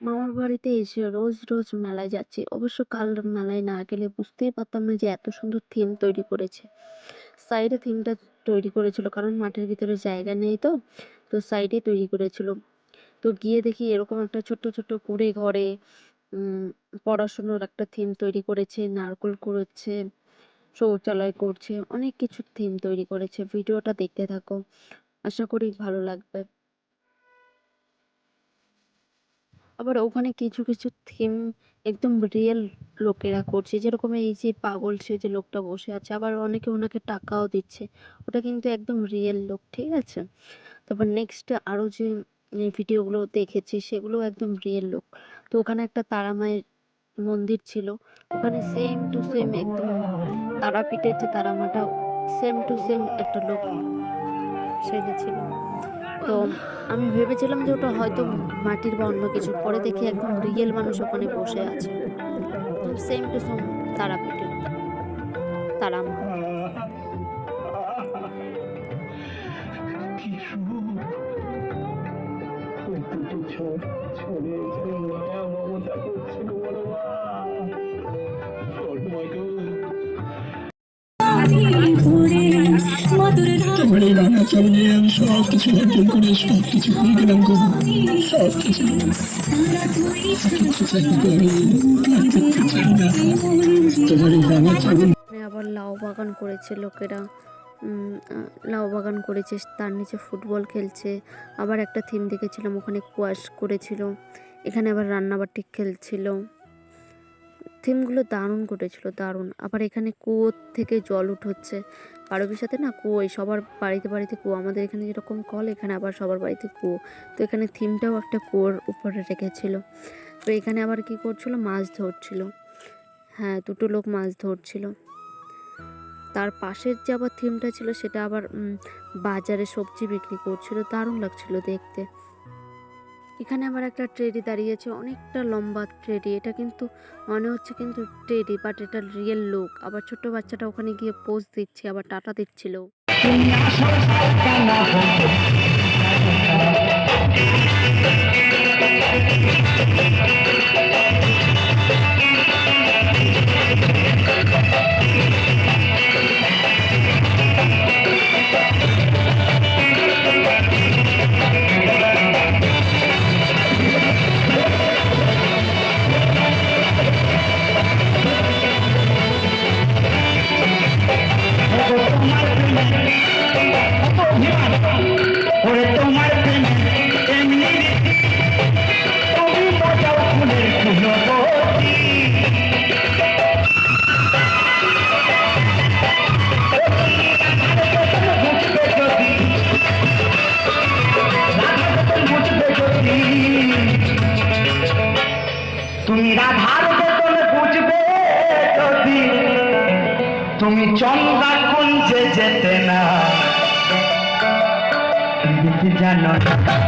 মামার বাড়িতে এসে রোজ, রোজ মেলায় যাচ্ছি। অবশ্য কাল মেলায় না গেলে বুঝতেই পারতাম না যে এত সুন্দর থিম তৈরি করেছে। সাইডে থিমটা তৈরি করেছিল কারণ মাঠের ভিতরে জায়গা নেই তো, তো সাইডে তৈরি করেছিল। তো গিয়ে দেখি এরকম একটা ছোট্ট, ছোট্ট কুঁড়ে ঘরে পড়াশুনোর একটা থিম তৈরি করেছে, নারকোল কুড়োচ্ছে, শৌচালয় করছে, অনেক কিছু থিম তৈরি করেছে। ভিডিওটা দেখতে থাকো। আশা করি ভালো লাগবে। আবার ওখানে কিছু, কিছু থিম একদম রিয়েল লোকেরা করছে। যেরকম এই যে পাগল সে যে লোকটা বসে আছে। আবার অনেকে ওনাকে টাকাও দিচ্ছে। ওটা কিন্তু একদম রিয়েল লোক, ঠিক আছে? তারপর নেক্সট আরও যে ভিডিওগুলো দেখেছি সেগুলো একদম রিয়েল লোক। তো ওখানে একটা তারা মায়ের মন্দির ছিল। ওখানে সেম টু সেম একদম তারাপীঠের যে তারা মাটা সেম টু সেম একটা লোক সেজেছিল। তো আমি ভেবেছিলাম যে ওটা হয়তো মাটির বা অন্য কিছু। পরে দেখি একদম রিয়েল মানুষ ওখানে বসে আছে। সেম টু সেম তারা মা। কি সুখ ওই দুটি ছোট ছড়ে যে মায়া মমতা করছিল বড় মা তোমার এই রান্না চাল নিয়ে আমি সব কিছু অর্জন করে সব কিছু পেয়ে গেলাম গো সব কিছু তোমার এই রান্না চাল আবার লাউ বাগান করেছে লোকেরা। লাউ বাগান করেছে। তার নিচে ফুটবল খেলছে। আবার একটা থিম দেখেছিলাম, ওখানে স্কোয়াশ করেছিল। এখানে আবার রান্নাবাটি খেলছিল। থিমগুলো দারুণ করেছিল, দারুণ। আবার এখানে কুয়োর থেকে জল উঠোচ্ছে। পাড়বির সাথে না কুয়োই সবার বাড়িতে, বাড়িতে কুয়ো। আমাদের এখানে যেরকম কল এখানে আবার সবার বাড়িতে কুয়ো। তো এখানে থিমটাও একটা কুয়োর উপরে রেখেছিল। তো এখানে আবার কি করছিল মাছ ধরছিল। হ্যাঁ, দুটো লোক মাছ ধরছিল। তার পাশের যে আবার থিমটা ছিল সেটা আবার বাজারে সবজি বিক্রি করছিল। দারুণ লাগছিল দেখতে। এখানে আবার একটা ট্রেডি দাঁড়িয়েছে। অনেকটা লম্বা ট্রেডি। এটা কিন্তু মনে হচ্ছে কিন্তু ট্রেডি বাট এটা রিয়েল লোক। আবার ছোট্ট বাচ্চাটা ওখানে গিয়ে পোজ দিচ্ছে, আবার টাটা দিচ্ছিল। ওরে তুমি চন্দা কুঞ্জে যেতে না। জানো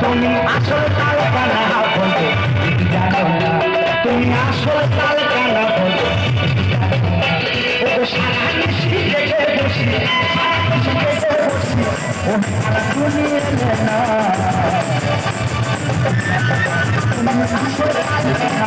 তুমি আসল কাল কানা বলবে জানো না। তুমি আসল কাল কানা বলবে ও সারা বসি, সারা নিশি বসি, ও সারা না।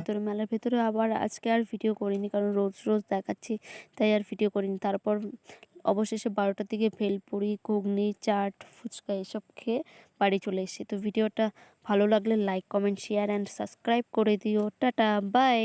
ভেতরে। মেলার ভেতরে আবার আজকে আর ভিডিও করিনি কারণ রোজ, রোজ দেখাচ্ছি তাই আর ভিডিও করিনি। তারপর অবশেষে ১২টার দিকে ভেলপুরি, ঘুগনি, চাট, ফুচকা এসব খেয়ে বাড়ি চলে এসেছি। তো ভিডিওটা ভালো লাগলে like, comment, share and subscribe করে দিও। Tata, bye.